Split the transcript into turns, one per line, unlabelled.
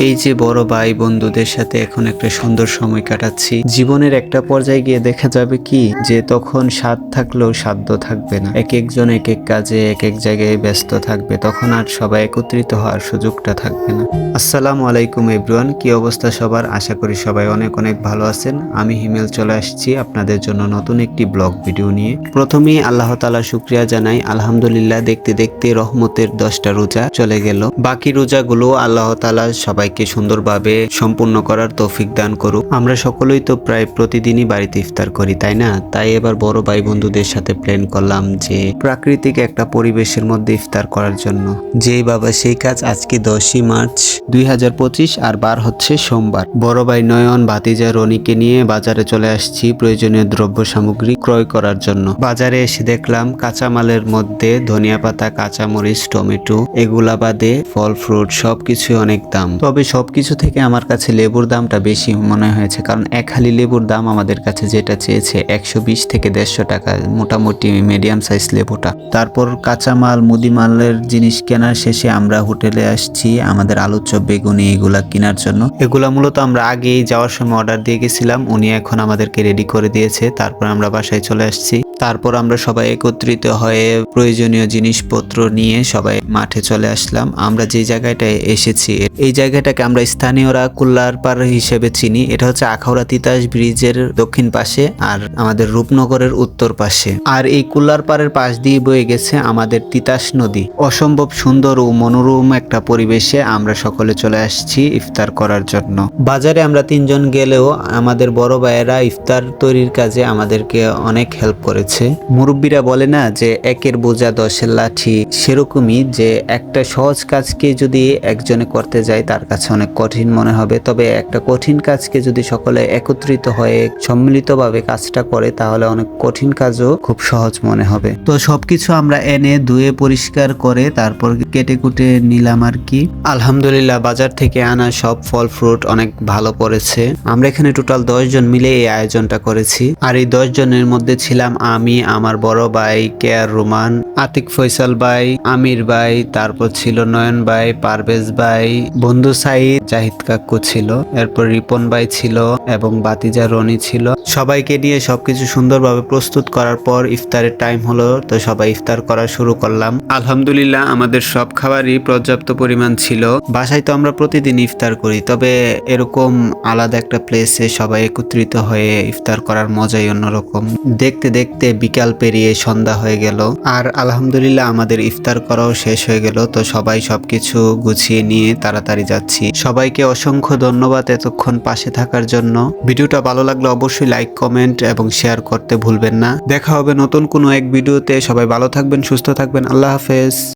এই যে বড় ভাই বন্ধুদের সাথে এখন একটা সুন্দর সময় কাটাচ্ছি, জীবনের একটা পর্যায়ে গিয়ে দেখা যাবে কি যে তখন স্বাদ থাকলেও সাধ্য থাকবে না। এক একজন এক এক কাজে, এক এক জায়গায় ব্যস্ত থাকবে, তখন আর সবাই একত্রিত হওয়ার সুযোগটা থাকবে না। আসসালামু আলাইকুম এভরিওয়ান, কি অবস্থা সবার? আশা করি সবাই অনেক অনেক ভালো আছেন। আমি হিমেল চলে আসছি আপনাদের জন্য নতুন একটি ব্লগ ভিডিও নিয়ে। প্রথমেই আল্লাহ তালা শুক্রিয়া জানাই, আলহামদুলিল্লাহ, দেখতে দেখতে রহমতের দশটা রোজা চলে গেল। বাকি রোজাগুলো আল্লাহ তালা সবাইকে সুন্দরভাবে সম্পূর্ণ করার তৌফিক দান করুক। আমরা সকলেই তো প্রায় প্রতিদিনই বাড়িতে ইফতার করি, তাই না? তাই এবার বড় ভাই বন্ধুদের সাথে প্ল্যান করলাম যে প্রাকৃতিক একটা পরিবেশের মধ্যে ইফতার করার জন্য। যেই বাবা সেই কাজ আজকে দশই মার্চ দুই হাজার পঁচিশ আর বার হচ্ছে সোমবার। বড় ভাই নয়ন, ভাতিজা, রনিকে নিয়ে বাজারে চলে আসছি প্রয়োজনীয় দ্রব্য সামগ্রী ক্রয় করার জন্য। বাজারে এসে দেখলাম কাঁচামালের মধ্যে ধনিয়া পাতা, কাঁচামরিচ, টমেটো, এগুলা বাদে ফল, ফ্রুট সবকিছু অনেক দাম। তবে সবকিছু থেকে আমার কাছে লেবুর দামটা বেশি মনে হয়েছে, কারণ এক হালি লেবুর দাম আমাদের কাছে যেটা চেয়েছে একশো বিশ থেকে দেড়শো টাকা, মোটামুটি মিডিয়াম সাইজ লেবুটা। তারপর কাঁচামাল, মুদিমালের জিনিস কেনার শেষে আমরা হোটেলে আসছি আমাদের আলু চপ, বেগুনি এগুলা কেনার জন্য। এগুলা মূলত আমরা আগেই যাওয়ার সময় অর্ডার দিয়ে গেছিলাম, উনি এখন আমাদেরকে রেডি করে দিয়েছে, তারপর আমরা বাসায় চলে আসছি। তারপর আমরা সবাই একত্রিত হয়ে প্রয়োজনীয় জিনিসপত্র নিয়ে সবাই মাঠে চলে আসলাম। আমরা যে জায়গাটায় এসেছি, এই জায়গাটাকে আমরা স্থানীয়রা কুল্লার পার হিসেবে চিনি। এটা হচ্ছে আখাউড়া তিতাস ব্রিজের দক্ষিণ পাশে আর আমাদের রূপনগরের উত্তর পাশে। আর এই কুল্লার পাড়ের পাশ দিয়ে বয়ে গেছে আমাদের তিতাস নদী। অসম্ভব সুন্দর ও মনোরম একটা পরিবেশে আমরা সকলে চলে আসছি ইফতার করার জন্য। বাজারে আমরা তিনজন গেলেও আমাদের বড় ভাইয়েরা ইফতার তৈরির কাজে আমাদেরকে অনেক হেল্প করেছে। মুরব্বীরা বলে না যে একের বোঝা দশের লাঠি সেরকমই যে একটা সহজ কাজকে যদি একজনে করতে যায় তার কাছে অনেক কঠিন মনে হবে। তবে একটা কঠিন কাজকে যদি সকলে একত্রিত হয়ে সম্মিলিতভাবে কাজটা করে তাহলে অনেক কঠিন কাজও খুব সহজ মনে হবে। তো সবকিছু আমরা এনে ধুয়ে পরিষ্কার করে তারপর কেটে কুটে নিলাম আর কি। আলহামদুলিল্লাহ বাজার থেকে আনা সব ফল ফ্রুট অনেক ভালো পড়েছে। আমরা এখানে টোটাল দশ জন মিলে এই আয়োজনটা করেছি। আর এই দশ জনের মধ্যে ছিলাম আমি, আমার বড় ভাই কেয়ার রোমান, আতিক ফৈসাল ভাই, আমির ভাই, তারপর ছিল নয়ন ভাই, পারভেজ ভাই, বন্ধু সাইদ, জাহিদ কাকু ছিল, এরপর রিপন ভাই ছিল এবং বাতিজা রনি ছিল। সবাইকে নিয়ে সবকিছু সুন্দরভাবে প্রস্তুত করার পর ইফতারের টাইম হলো তো সবাই ইফতার করা শুরু করলাম। আলহামদুলিল্লাহ আমাদের সব খাবারই পর্যাপ্ত পরিমাণ ছিল। বাসায় তো আমরা প্রতিদিন ইফতার করি তবে এরকম আলাদা একটা প্লেসে সবাই একত্রিত হয়ে ইফতার করার মজাই অন্যরকম। দেখতে দেখতে বিকাল পেরিয়ে সন্ধ্যা হয়ে গেল আর আলহামদুলিল্লাহ আমাদের ইফতার করাও শেষ হয়ে গেল তো সবাই সবকিছু গুছিয়ে নিয়ে তাড়াতাড়ি যাচ্ছি। সবাইকে অসংখ্য ধন্যবাদ এতক্ষণ পাশে থাকার জন্য। ভিডিওটা ভালো লাগলে অবশ্যই লাইক কমেন্ট এবং শেয়ার করতে ভুলবেন না। দেখা হবে নতুন কোনো এক ভিডিওতে সবাই ভালো থাকবেন, সুস্থ থাকবেন। আল্লাহ হাফেজ।